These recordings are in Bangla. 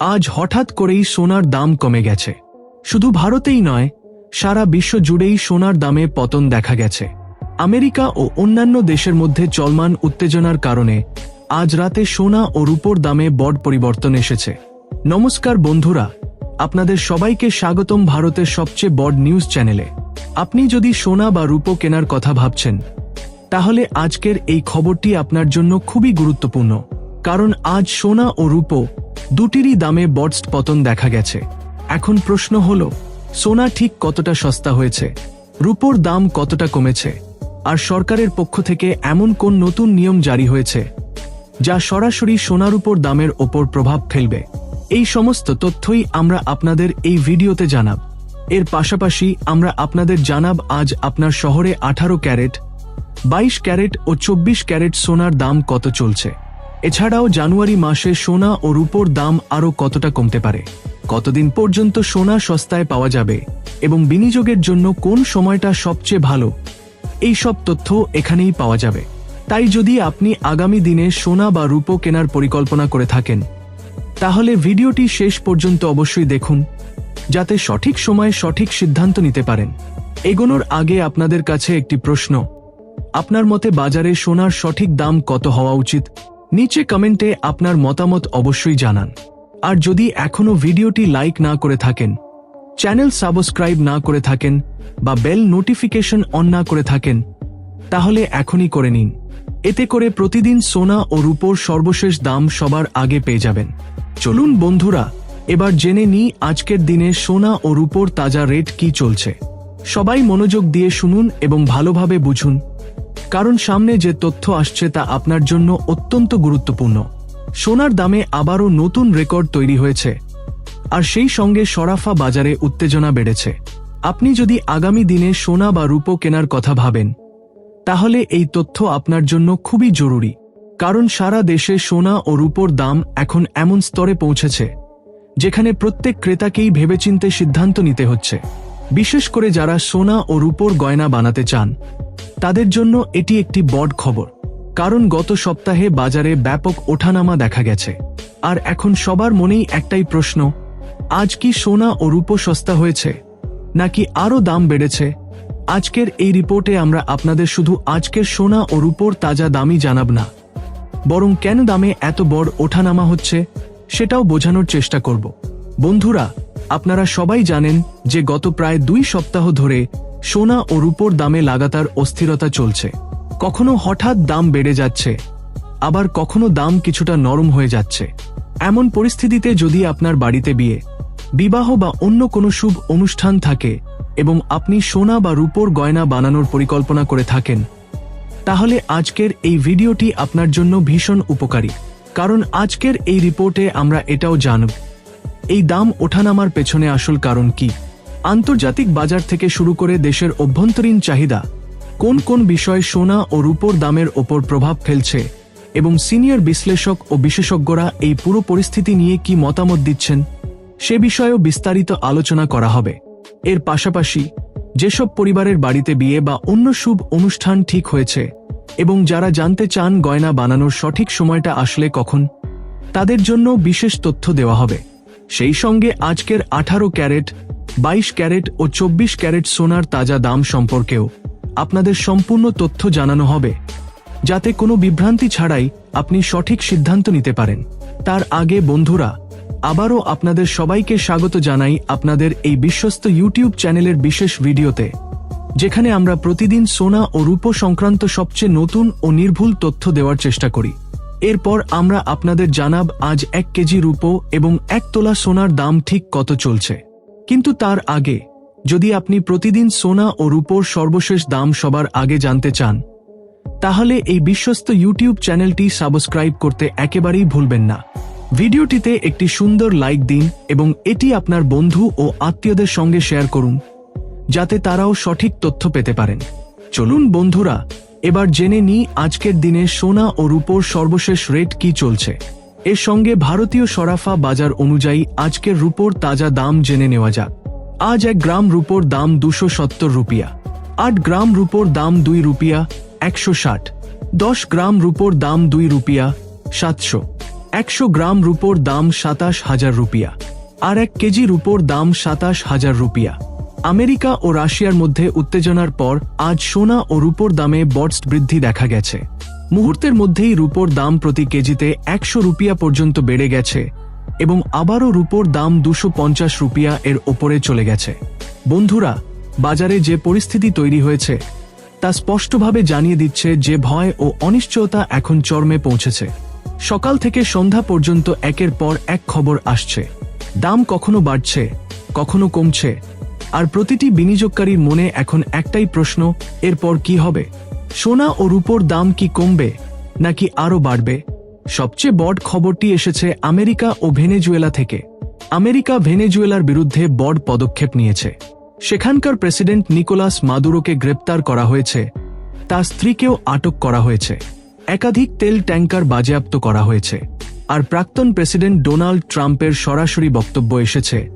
আজ হঠাৎ করেই সোনার দাম কমে গেছে। শুধু ভারতেই নয়, সারা বিশ্ব জুড়েই সোনার দামে পতন দেখা গেছে। আমেরিকা ও অন্যান্য দেশের মধ্যে চলমান উত্তেজনার কারণে আজ রাতে সোনা ও রূপোর দামে বড় পরিবর্তন এসেছে। নমস্কার বন্ধুরা, আপনাদের সবাইকে স্বাগতম ভারতের সবচেয়ে বড় নিউজ চ্যানেলে। আপনি যদি সোনা বা রূপো কেনার কথা ভাবছেন, তাহলে আজকের এই খবরটি আপনার জন্য খুবই গুরুত্বপূর্ণ। কারণ আজ সোনা ও রূপো দুটিরই দামে বডস্ট পতন দেখা গেছে। এখন প্রশ্ন হল, সোনা ঠিক কতটা সস্তা হয়েছে? রূপোর দাম কতটা কমেছে? আর সরকারের পক্ষ থেকে এমন কোন নতুন নিয়ম জারি হয়েছে, যা সরাসরি সোনার উপর দামের ওপর প্রভাব ফেলবে? এই সমস্ত তথ্যই আমরা আপনাদের এই ভিডিওতে জানাব। এর পাশাপাশি আমরা আপনাদের জানাব আজ আপনার শহরে আঠারো ক্যারেট, বাইশ ক্যারেট ও চব্বিশ ক্যারেট সোনার দাম কত চলছে। এছাড়াও জানুয়ারি মাসে সোনা ও রূপোর দাম আরও কতটা কমতে পারে? কতদিন পর্যন্ত সোনা সস্তায় পাওয়া যাবে? এবং বিনিয়োগের জন্য কোন সময়টা সবচেয়ে ভালো? এই সব তথ্য এখানেই পাওয়া যাবে। তাই যদি আপনি আগামী দিনে সোনা বা রূপো কেনার পরিকল্পনা করে থাকেন, তাহলে ভিডিওটি শেষ পর্যন্ত অবশ্যই দেখুন, যাতে সঠিক সময়ে সঠিক সিদ্ধান্ত নিতে পারেন। এগোনোর আগে আপনাদের কাছে একটি প্রশ্ন। আপনার মতে বাজারে সোনার সঠিক দাম কত হওয়া উচিত? নিচে কমেন্টে আপনার মতামত অবশ্যই জানান। আর যদি এখনও ভিডিওটি লাইক না করে থাকেন, চ্যানেল সাবস্ক্রাইব না করে থাকেন বা বেল নোটিফিকেশন অন না করে থাকেন, তাহলে এখনই করে নিন। এতে করে প্রতিদিন সোনা ও রূপোর সর্বশেষ দাম সবার আগে পেয়ে যাবেন। চলুন বন্ধুরা, এবার জেনে নিই আজকের দিনে সোনা ও রূপোর তাজা রেট কি চলছে। সবাই মনোযোগ দিয়ে শুনুন এবং ভালোভাবে বুঝুন। কারণ সামনে যে তথ্য আসছে তা আপনার জন্য অত্যন্ত গুরুত্বপূর্ণ। সোনার দামে আবারও নতুন রেকর্ড তৈরি হয়েছে। আর সেই সঙ্গে সরাফা বাজারে উত্তেজনা বেড়েছে। আপনি যদি আগামী দিনে সোনা বা রূপো কেনার কথা ভাবেন, তাহলে এই তথ্য আপনার জন্য খুবই জরুরি। কারণ সারা দেশে সোনা ও রূপোর দাম এখন এমন স্তরে পৌঁছেছে, যেখানে প্রত্যেক ক্রেতাকেই ভেবেচিন্তে সিদ্ধান্ত নিতে হচ্ছে। বিশেষ করে যারা সোনা ও রূপোর গয়না বানাতে চান তাদের জন্য এটি একটি বড় খবর, কারণ গত সপ্তাহে বাজারে ব্যাপক ওঠানামা দেখা গেছে। আর এখন সবার মনেই একটাই প্রশ্ন, আজ কি সোনা ও রূপো সস্তা হয়েছে, নাকি আরও দাম বেড়েছে? আজকের এই রিপোর্টে আমরা আপনাদের শুধু আজকের সোনা ও রূপোর তাজা দামই জানাব না, বরং কেন দামে এত বড় ওঠানামা হচ্ছে সেটাও বোঝানোর চেষ্টা করব। বন্ধুরা, আপনারা সবাই জানেন যে গত প্রায় দুই সপ্তাহ ধরে সোনা ও রূপোর দামে লাগাতার অস্থিরতা চলছে। কখনো হঠাৎ দাম বেড়ে যাচ্ছে, আবার কখনো দাম কিছুটা নরম হয়ে যাচ্ছে। এমন পরিস্থিতিতে যদি আপনার বাড়িতে বিয়ে, বিবাহ বা অন্য কোনো শুভ অনুষ্ঠান থাকে এবং আপনি সোনা বা রূপোর গয়না বানানোর পরিকল্পনা করে থাকেন, তাহলে আজকের এই ভিডিওটি আপনার জন্য ভীষণ উপকারী। কারণ আজকের এই রিপোর্টে আমরা এটাও জানব, এই দাম ওঠানামার পেছনে আসল কারণ কি? আন্তর্জাতিক বাজার থেকে শুরু করে দেশের অভ্যন্তরীণ চাহিদা, কোন কোন বিষয় সোনা ও রূপোর দামের ওপর প্রভাব ফেলছে, এবং সিনিয়র বিশ্লেষক ও বিশেষজ্ঞরা এই পুরো পরিস্থিতি নিয়ে কি মতামত দিচ্ছেন, সে বিষয়েও বিস্তারিত আলোচনা করা হবে। এর পাশাপাশি, যেসব পরিবারের বাড়িতে বিয়ে বা অন্য শুভ অনুষ্ঠান ঠিক হয়েছে, এবং যারা জানতে চান গয়না বানানোর সঠিক সময়টা আসলে কখন, তাদের জন্য বিশেষ তথ্য দেওয়া হবে। সেই সঙ্গে আজকের আঠারো ক্যারেট বাইশ ক্যারেট ও চব্বিশ ক্যারেট সোনার তাজা দাম সম্পর্কেও আপনাদের সম্পূর্ণ তথ্য জানানো হবে, যাতে কোনো বিভ্রান্তি ছাড়াই আপনি সঠিক সিদ্ধান্ত নিতে পারেন। তার আগে বন্ধুরা, আবারও আপনাদের সবাইকে স্বাগত জানাই আপনাদের এই বিশ্বস্ত ইউটিউব চ্যানেলের বিশেষ ভিডিওতে, যেখানে আমরা প্রতিদিন সোনা ও রূপো সংক্রান্ত সবচেয়ে নতুন ও নির্ভুল তথ্য দেওয়ার চেষ্টা করি। এরপর আমরা আপনাদের জানাব আজ এক কেজি রূপো এবং এক তোলা সোনার দাম ঠিক কত চলছে। কিন্তু তার আগে, যদি আপনি প্রতিদিন সোনা ও রূপোর সর্বশেষ দাম সবার আগে জানতে চান, তাহলে এই বিশ্বস্ত ইউটিউব চ্যানেলটি সাবস্ক্রাইব করতে একেবারেই ভুলবেন না। ভিডিওটিতে একটি সুন্দর লাইক দিন এবং এটি আপনার বন্ধু ও আত্মীয়দের সঙ্গে শেয়ার করুন, যাতে তারাও সঠিক তথ্য পেতে পারেন। চলুন বন্ধুরা, এবার জেনে নিই আজকের দিনে সোনা ও রূপোর সর্বশেষ রেট কি চলছে। এর সঙ্গে ভারতীয় সরাফা বাজার অনুযায়ী আজকের রুপোর তাজা দাম জেনে নেওয়া যাক। আজ এক গ্রাম রুপোর দাম দুশো সত্তর রুপিয়া। আট গ্রাম রুপোর দাম দুই রুপিয়া, একশো ষাট। দশ গ্রাম রুপোর দাম দুই রুপিয়া, সাতশো। একশো গ্রাম রুপোর দাম সাতাশ হাজার রুপিয়া। আর এক কেজি রুপোর দাম সাতাশ হাজার রুপিয়া। আমেরিকা ও রাশিয়ার মধ্যে উত্তেজনার পর আজ সোনা ও রুপোর দামে বটস বৃদ্ধি দেখা গেছে। মুহূর্তের মধ্যেই রুপোর দাম প্রতি কেজিতে একশো রুপিয়া পর্যন্ত বেড়ে গেছে এবং আবারও রুপোর দাম দুশো পঞ্চাশ রুপিয়া এর ওপরে চলে গেছে। বন্ধুরা, বাজারে যে পরিস্থিতি তৈরি হয়েছে, তা স্পষ্টভাবে জানিয়ে দিচ্ছে যে ভয় ও অনিশ্চয়তা এখন চরমে পৌঁছেছে। সকাল থেকে সন্ধ্যা পর্যন্ত একের পর এক খবর আসছে। দাম কখনো বাড়ছে, কখনো কমছে, আর প্রতিটি বিনিয়োগকারীর মনে এখন একটাই প্রশ্ন, এরপর কি হবে? সোনা ও রূপোর দাম কি কমবে নাকি আরও বাড়বে? সবচেয়ে বড় খবরটি এসেছে আমেরিকা ও ভেনেজুয়েলা থেকে। আমেরিকা ভেনেজুয়েলার বিরুদ্ধে বড় পদক্ষেপ নিয়েছে। সেখানকার প্রেসিডেন্ট নিকোলাস মাদুরোকে গ্রেপ্তার করা হয়েছে। তার স্ত্রীকেও আটক করা হয়েছে। একাধিক তেল ট্যাঙ্কার বাজেয়াপ্ত করা হয়েছে। আর প্রাক্তন প্রেসিডেন্ট ডোনাল্ড ট্রাম্পের সরাসরি বক্তব্য এসেছে।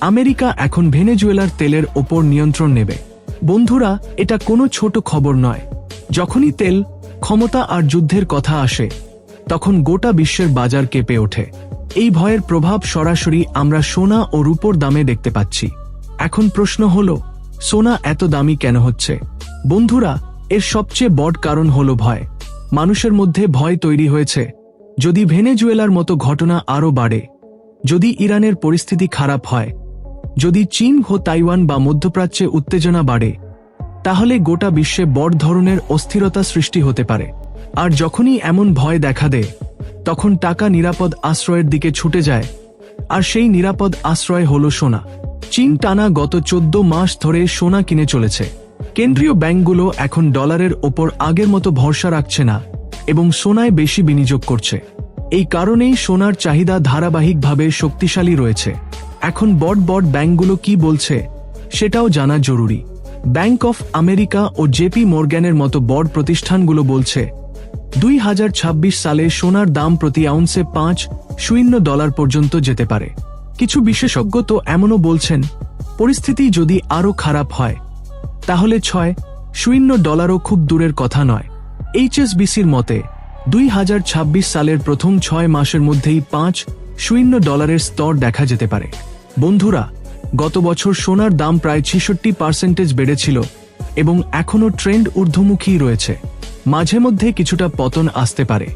আমেরিকা এখন ভেনেজুয়েলার তেলের ওপর নিয়ন্ত্রণ নেবে। বন্ধুরা, এটা কোনো ছোট খবর নয়। যখনই তেল, ক্ষমতা আর যুদ্ধের কথা আসে, তখন গোটা বিশ্বের বাজার কেঁপে ওঠে। এই ভয়ের প্রভাব সরাসরি আমরা সোনা ও রূপোর দামে দেখতে পাচ্ছি। এখন প্রশ্ন হল, সোনা এত দামি কেন হচ্ছে? বন্ধুরা, এর সবচেয়ে বড় কারণ হল ভয়। মানুষের মধ্যে ভয় তৈরি হয়েছে। যদি ভেনেজুয়েলার মতো ঘটনা আরও বাড়ে, যদি ইরানের পরিস্থিতি খারাপ হয়, যদি চীন ও তাইওয়ান বা মধ্যপ্রাচ্যে উত্তেজনা বাড়ে তাহলে গোটা বিশ্বে বড় ধরনের অস্থিরতা সৃষ্টি হতে পারে। আর যখনই এমন ভয় দেখা দেয়, তখন টাকা নিরাপদ আশ্রয়ের দিকে ছুটে যায়। আর সেই নিরাপদ আশ্রয় হল সোনা। চীন টানা গত চোদ্দ মাস ধরে সোনা কিনে চলেছে। কেন্দ্রীয় ব্যাংকগুলো এখন ডলারের ওপর আগের মতো ভরসা রাখছে না এবং সোনায় বেশি বিনিয়োগ করছে। এই কারণেই সোনার চাহিদা ধারাবাহিকভাবে শক্তিশালী রয়েছে। এখন বড় বড় ব্যাংকগুলো কি বলছে, সেটাও জানা জরুরি। ব্যাংক অফ আমেরিকা ও জেপি মর্গ্যানের মতো বড় প্রতিষ্ঠানগুলো বলছে, দুই হাজার ছাব্বিশ সালে সোনার দাম প্রতি আউন্সে পাঁচ, শূন্য ডলার পর্যন্ত যেতে পারে। কিছু বিশেষজ্ঞ তো এমনও বলছেন, পরিস্থিতি যদি আরও খারাপ হয়, তাহলে ছয়, শূন্য ডলারও খুব দূরের কথা নয়। এইচএসবিসির মতে, দুই হাজার ছাব্বিশ সালের প্রথম ছয় মাসের মধ্যেই পাঁচ, শূন্য ডলারের স্তর দেখা যেতে পারে। বন্ধুরা গত বছর সোনার দাম প্রায় ছেষট্টি পার্সেন্টেজ বেড়েছিল এবং এখনও ট্রেন্ড ঊর্ধ্বমুখী রয়েছে। মাঝে মধ্যে কিছুটা পতন আসতে পারে,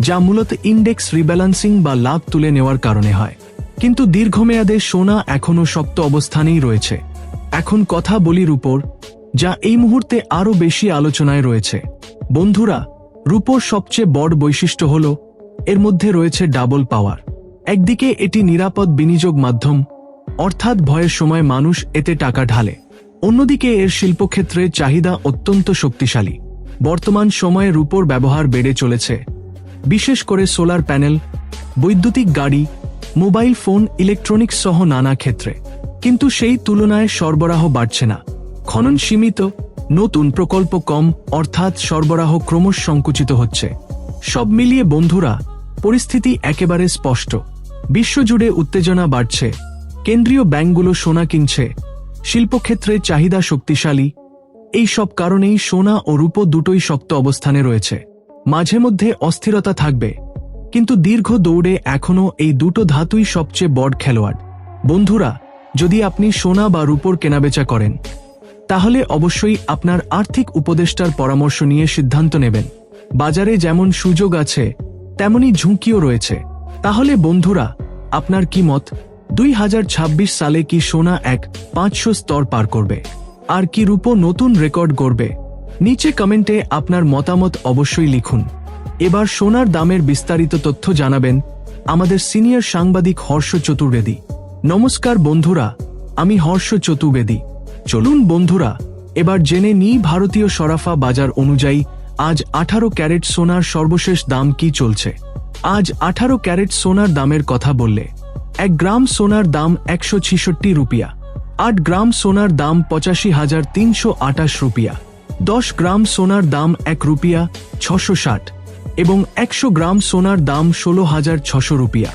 যা মূলত ইন্ডেক্স রিব্যালান্সিং বা লাভ তুলে নেওয়ার কারণে হয়। কিন্তু দীর্ঘমেয়াদে সোনা এখনও শক্ত অবস্থানেই রয়েছে। এখন কথা বলির উপর, যা এই মুহূর্তে আরও বেশি আলোচনায় রয়েছে। বন্ধুরা, রূপোর সবচেয়ে বড় বৈশিষ্ট্য হল, এর মধ্যে রয়েছে ডাবল পাওয়ার একদিকে এটি নিরাপদ বিনিয়োগ মাধ্যম অর্থাৎ ভয়ের সময় মানুষ এতে টাকা ঢালে। অন্যদিকে এর শিল্পক্ষেত্রে চাহিদা অত্যন্ত শক্তিশালী। বর্তমান সময়ে রূপোর ব্যবহার বেড়ে চলেছে। বিশেষ করে সোলার প্যানেল, বৈদ্যুতিক গাড়ি, মোবাইল ফোন, ইলেকট্রনিক্স সহ নানা ক্ষেত্রে। কিন্তু সেই তুলনায় সরবরাহ বাড়ছে না। খনন সীমিত, নতুন প্রকল্প কম, অর্থাৎ সরবরাহ ক্রমশ সংকুচিত হচ্ছে। সব মিলিয়ে বন্ধুরা, পরিস্থিতি একেবারে স্পষ্ট। বিশ্বজুড়ে উত্তেজনা বাড়ছে। কেন্দ্রীয় ব্যাংকগুলো সোনা কিনছে। শিল্পক্ষেত্রে চাহিদা শক্তিশালী। এই সব কারণেই সোনা ও রূপো দুটোই শক্ত অবস্থানে রয়েছে। মাঝে মধ্যে অস্থিরতা থাকবে। কিন্তু দীর্ঘ দৌড়ে এখনও এই দুটো ধাতুই সবচেয়ে বড় খেলোয়াড়। বন্ধুরা, যদি আপনি সোনা বা রূপোর কেনাবেচা করেন, তাহলে অবশ্যই আপনার আর্থিক উপদেষ্টার পরামর্শ নিয়ে সিদ্ধান্ত নেবেন। বাজারে যেমন সুযোগ আছে, তেমনি ঝুঁকিও রয়েছে। তাহলে বন্ধুরা, আপনার কি মত? দুই হাজার ছাব্বিশ সালে কি সোনা এক পাঁচশো স্তর পার করবে? আর কি রূপো নতুন রেকর্ড করবে নিচে কমেন্টে আপনার মতামত অবশ্যই লিখুন। এবার সোনার দামের বিস্তারিত তথ্য জানাবেন আমাদের সিনিয়র সাংবাদিক হর্ষ চতুর্বেদী। নমস্কার বন্ধুরা, আমি হর্ষ চতুর্বেদী। চলুন বন্ধুরা, এবার জেনে নিই ভারতীয় সরাফা বাজার অনুযায়ী আজ আঠারো ক্যারেট সোনার সর্বশেষ দাম কি চলছে? আজ আঠারো ক্যারেট সোনার দামের কথা বললে এক গ্রাম সোনার দাম একশো ছিষট্টি রুপিয়া, আট গ্রাম সোনার দাম পঁচাশি হাজার তিনশো আটাশ রুপিয়া, দশ গ্রাম সোনার দাম এক রুপিয়া ছশো ষাট এবং একশো গ্রাম সোনার দাম ষোলো হাজার ছশো রুপিয়া।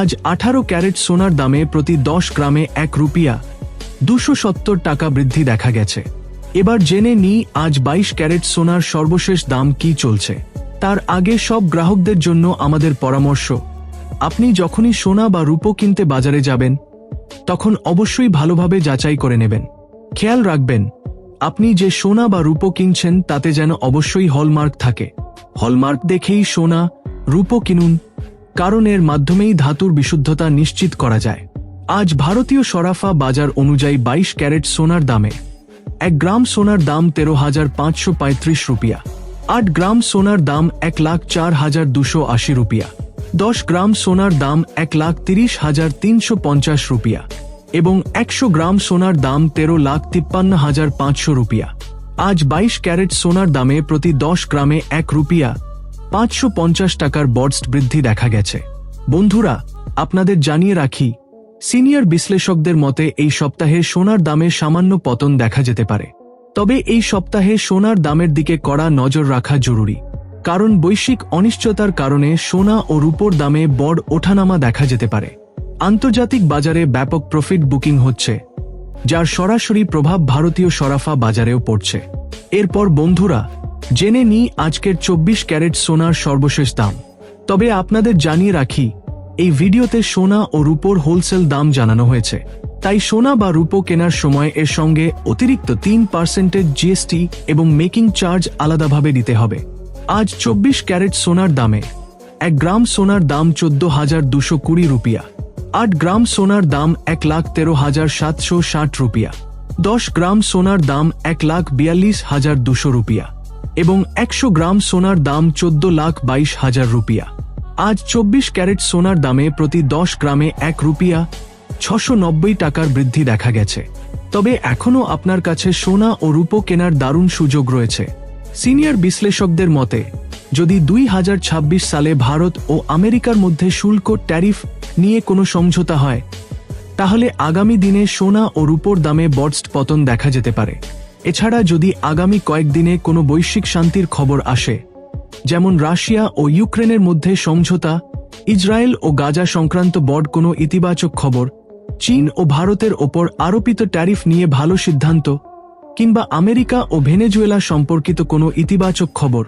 আজ আঠারো ক্যারেট সোনার দামে প্রতি দশ গ্রামে এক রুপিয়া দুশো সত্তর টাকা বৃদ্ধি দেখা গেছে। এবার জেনে নিই আজ বাইশ ক্যারেট সোনার সর্বশেষ দাম কি চলছে। তার আগে সব গ্রাহকদের জন্য আমাদের পরামর্শ। আপনি যখনই সোনা বা রূপো কিনতে বাজারে যাবেন, তখন অবশ্যই ভালোভাবে যাচাই করে নেবেন। খেয়াল রাখবেন, আপনি যে সোনা বা রূপো কিনছেন, তাতে যেন অবশ্যই হলমার্ক থাকে। হলমার্ক দেখেই সোনা, রূপো কিনুন, কারণ এর মাধ্যমেই ধাতুর বিশুদ্ধতা নিশ্চিত করা যায়। আজ ভারতীয় সরাফা বাজার অনুযায়ী বাইশ ক্যারেট সোনার দামে, এক গ্রাম সোনার দাম তেরো হাজার পাঁচশো পঁয়ত্রিশ রুপিয়া, আট গ্রাম সোনার দাম এক লাখ চার হাজার দুশো আশি রুপিয়া। দশ গ্রাম সোনার দাম এক লাখ তিরিশ হাজার তিনশো পঞ্চাশ রুপিয়া এবং একশো গ্রাম সোনার দাম তেরো লাখ তিপ্পান্ন হাজার পাঁচশো রুপিয়া। আজ বাইশ ক্যারেট সোনার দামে প্রতি দশ গ্রামে এক রুপিয়া পাঁচশো পঞ্চাশ টাকার বডস্ট বৃদ্ধি দেখা গেছে। বন্ধুরা, আপনাদের জানিয়ে রাখি, সিনিয়র বিশ্লেষকদের মতে এই সপ্তাহে সোনার দামে সামান্য পতন দেখা যেতে পারে। তবে এই সপ্তাহে সোনার দামের দিকে কড়া নজর রাখা জরুরি। কারণ বৈশ্বিক অনিশ্চয়তার কারণে সোনা ও রূপোর দামে বড় ওঠানামা দেখা যেতে পারে। আন্তর্জাতিক বাজারে ব্যাপক প্রফিট বুকিং হচ্ছে, যার সরাসরি প্রভাব ভারতীয় সরাফা বাজারেও পড়ছে। এরপর বন্ধুরা, জেনে নিই আজকের চব্বিশ ক্যারেট সোনার সর্বশেষ দাম। তবে আপনাদের জানিয়ে রাখি, এই ভিডিওতে সোনা ও রূপোর হোলসেল দাম জানানো হয়েছে। তাই সোনা বা রূপো কেনার সময় এর সঙ্গে অতিরিক্ত তিন পার্সেন্টেজ জিএসটি এবং মেকিং চার্জ আলাদাভাবে দিতে হবে। আজ চব্বিশ ক্যারেট সোনার দামে এক গ্রাম সোনার দাম চোদ্দ হাজার দুশো কুড়ি রুপিয়া। আট গ্রাম সোনার দাম এক লাখ তেরো হাজার সাতশো ষাট রুপিয়া। দশ গ্রাম সোনার দাম এক লাখ বিয়াল্লিশ হাজার দুশো রুপিয়া এবং একশো গ্রাম সোনার দাম চোদ্দ লাখ বাইশ হাজার রুপিয়া। আজ চব্বিশ ক্যারেট সোনার দামে প্রতি দশ গ্রামে এক রুপিয়া ছশো নব্বই টাকার বৃদ্ধি দেখা গেছে। তবে এখনও আপনার কাছে সোনা ও রূপো কেনার দারুণ সুযোগ রয়েছে। সিনিয়র বিশ্লেষকদের মতে, যদি দুই হাজার ছাব্বিশ সালে ভারত ও আমেরিকার মধ্যে শুল্ক, ট্যারিফ নিয়ে কোনো সমঝোতা হয়, তাহলে আগামী দিনে সোনা ও রূপোর দামে বডস্ট পতন দেখা যেতে পারে। এছাড়া যদি আগামী কয়েকদিনে কোনো বৈশ্বিক শান্তির খবর আসে, যেমন রাশিয়া ও ইউক্রেনের মধ্যে সমঝোতা, ইসরায়েল ও গাজা সংক্রান্ত বড় কোনো ইতিবাচক খবর, চীন ও ভারতের ওপর আরোপিত ট্যারিফ নিয়ে ভালো সিদ্ধান্ত কিংবা আমেরিকা ও ভেনেজুয়েলা সম্পর্কিত কোনো ইতিবাচক খবর?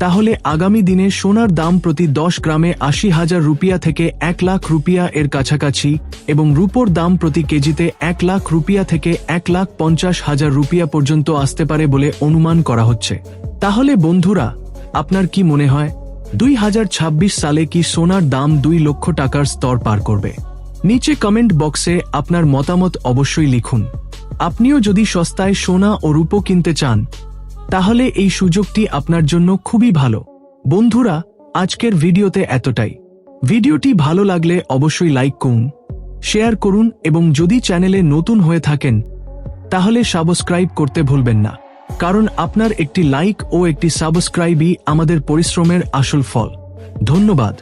তাহলে আগামী দিনে সোনার দাম প্রতি দশ গ্রামে আশি হাজার রুপিয়া থেকে এক লাখ রুপিয়া এর কাছাকাছি এবং রূপোর দাম প্রতি কেজিতে এক লাখ রুপিয়া থেকে এক লাখ পঞ্চাশ হাজার রুপিয়া পর্যন্ত আসতে পারে বলে অনুমান করা হচ্ছে। তাহলে বন্ধুরা, আপনার কি মনে হয়, দুই হাজার ছাব্বিশ সালে কি সোনার দাম দুই লক্ষ টাকার স্তর পার করবে? নিচে কমেন্ট বক্সে আপনার মতামত অবশ্যই লিখুন। আপনিও যদি সস্তায় সোনা ও রূপো কিনতে চান, তাহলে এই সুযোগটি আপনার জন্য খুবই ভালো। বন্ধুরা, আজকের ভিডিওতে এতটাই। ভিডিওটি ভালো লাগলে অবশ্যই লাইক করুন, শেয়ার করুন এবং যদি চ্যানেলে নতুন হয়ে থাকেন, তাহলে সাবস্ক্রাইব করতে ভুলবেন না। কারণ আপনার একটি লাইক ও একটি সাবস্ক্রাইবই আমাদের পরিশ্রমের আসল ফল। ধন্যবাদ।